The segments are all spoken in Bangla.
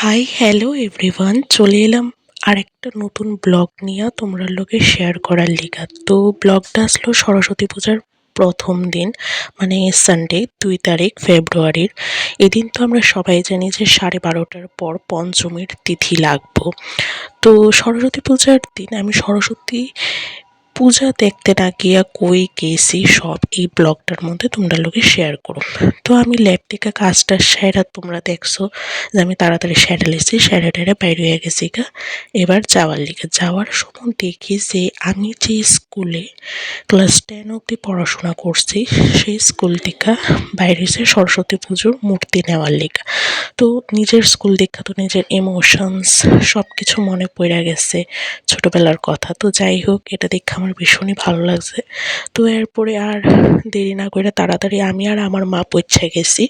হাই হ্যালো এভরিওয়ান চলে এলাম আরেকটা নতুন ব্লগ নিয়ে তোমরা লোকে শেয়ার করার লিগা। তো ব্লগটা আসলো সরস্বতী পূজার প্রথম দিন মানে সানডে দুই তারিখ ফেব্রুয়ারির এদিন তো আমরা সবাই জানি যে সাড়ে বারোটার পর পঞ্চমীর তিথি লাগবো। তো সরস্বতী পূজার দিন আমি সরস্বতী পূজা দেখতে না গিয়া কই গেছি সব এই ব্লগটার মধ্যে তোমরা লোকে শেয়ার করো। তো আমি ল্যাব থেকে কাজটা সেরা তোমরা দেখছ, যে আমি তাড়াতাড়ি সেরে লেছি সেরে টেরে বাইরে হয়ে গেছি গা। এবার যাওয়ার লিগে, যাওয়ার সময় দেখি যে আমি যে স্কুলে ক্লাস টেন অব্দি পড়াশোনা করছি, সেই স্কুল থেকে বাইরে এসে সরস্বতী পুজোর মূর্তি নেওয়ার লিগা। তো নিজের স্কুল দেখা তো নিজের ইমোশনস সব কিছু মনে পড়ে গেছে ছোটবেলার কথা। তো যাই হোক, এটা দেখে আমার ভীষণই ভালো লাগছে। তো এরপরে আর দেরি না করে তাড়াতাড়ি আমি আর আমার মা পৌঁছে গেছি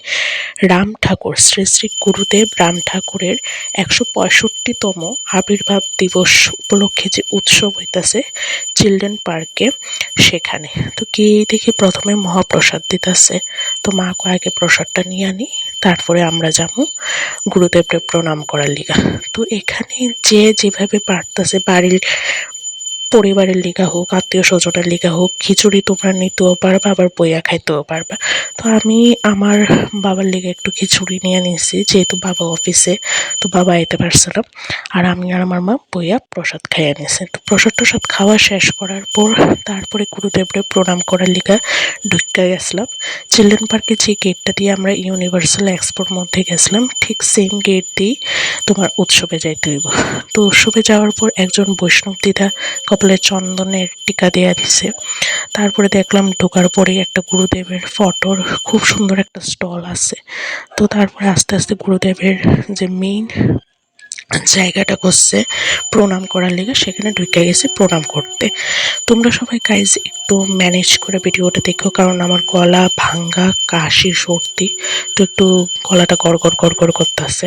রাম ঠাকুর, শ্রী শ্রী গুরুদেব রাম ঠাকুরের একশো পঁয়ষট্টিতম আবির্ভাব দিবস উপলক্ষে যে উৎসব হইতাছে চিলড্রেন পার্কে সেখানে। তো গিয়ে দেখি প্রথমে মহাপ্রসাদ দিতেছে? তো মাকে আগে প্রসাদটা নিয়ে আনি, তারপরে আমরা যাব গুরুদেবকে প্রণাম করার লিগা। তো এখানে যে যেভাবে পারতেছে বাড়ির পরিবারের লিগা হোক, আত্মীয় স্বজনের লিগা হোক, খিচুড়ি তোমরা নিতেও পারবা, আবার বইয়া খাইতেও পারবা। তো আমি আমার বাবার লিগে একটু খিচুড়ি নিয়ে নিয়েছি যেহেতু বাবা অফিসে, তো বাবা আইতে না। আর আমি আর আমার মা বইয়া প্রসাদ খাইয়া নিয়েছি তো প্রসাদ টসাদ খাওয়া শেষ করার পর তারপরে গুরুদেবরে প্রণাম করার লিগা ঢুকা গেছিলাম। চিলড্রেন পার্কে যে গেটটা দিয়ে আমরা ইউনিভার্সাল এক্সপোর মধ্যে গেছিলাম, ঠিক সেম গেট দিয়েই তোমার উৎসবে যাইতে হইব। তো উৎসবে যাওয়ার পর একজন বৈষ্ণব দিদা কপালে চন্দনের টিকা দেয়া দিছে। তারপরে দেখলাম ঢোকার পরে একটা গুরুদেবের ফটোর খুব সুন্দর একটা স্টল আছে। তো তারপরে আস্তে আস্তে গুরুদেবের যে মেইন জায়গাটা করছে প্রণাম করার লেগে সেখানে ঢুকে গেছে প্রণাম করতে। তোমরা সবাই গাইজ একটু ম্যানেজ করে ভিডিওটা দেখো, কারণ আমার গলা ভাঙ্গা, কাশি, সর্দি, তো একটু গলাটা গড় গড় গড় গড় করতেছে।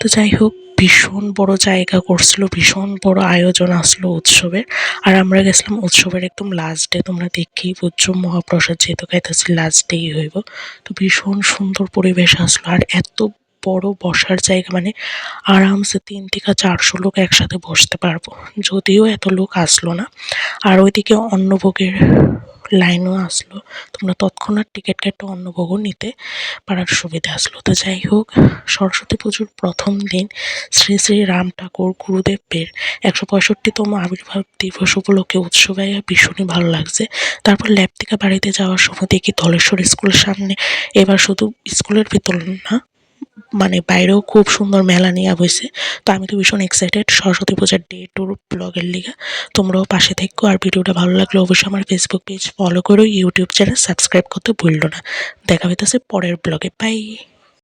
তো যাই হোক ভীষণ বড় জায়গা করছিল, ভীষণ বড় আয়োজন আসলো উৎসবের। আর আমরা গেছিলাম উৎসবের একদম লাস্ট ডে তোমরা দেখেই বুঝছ মহাপ্রসাদ যেহেতু খাইতেছি লাস্ট ডেই হইব। তো ভীষণ সুন্দর পরিবেশ আসলো আর এত বড় বসার জায়গা মানে আরামসে তিন থেকে চারশো লোক একসাথে বসতে পারব, যদিও এত লোক আসলো না। আর ওইদিকে অন্নভোগের লাইনও আসলো। তোমরা তৎক্ষণাৎ টিকিট কেটে অন্নভোগও নিতে পারার সুবিধা আসলো। তো যাই হোক, সরস্বতী পুজোর প্রথম দিন শ্রী শ্রী রাম ঠাকুর গুরুদেবের একশো পঁয়ষট্টিতম আবির্ভাব দিবস উপলক্ষে উৎসবে ভীষণই ভালো লাগছে। তারপর ল্যাব থেকে বাড়িতে যাওয়ার সময় দেখি ধলেশ্বর স্কুলের সামনে। এবার শুধু স্কুলের ভিতর না মানে বাইরেও খুব সুন্দর মেলা নিয়ে হয়েছে। তো আমি তো ভীষণ এক্সাইটেড সরস্বতী পূজার ডে টুর ব্লগের লিগে। তোমরাও পাশে থেকো আর ভিডিওটা ভালো লাগলে অবশ্যই আমার ফেসবুক পেজ ফলো করো ইউটিউব চ্যানেল সাবস্ক্রাইব করতে ভুললো না। দেখা হইতেছে পরের ব্লগে বাই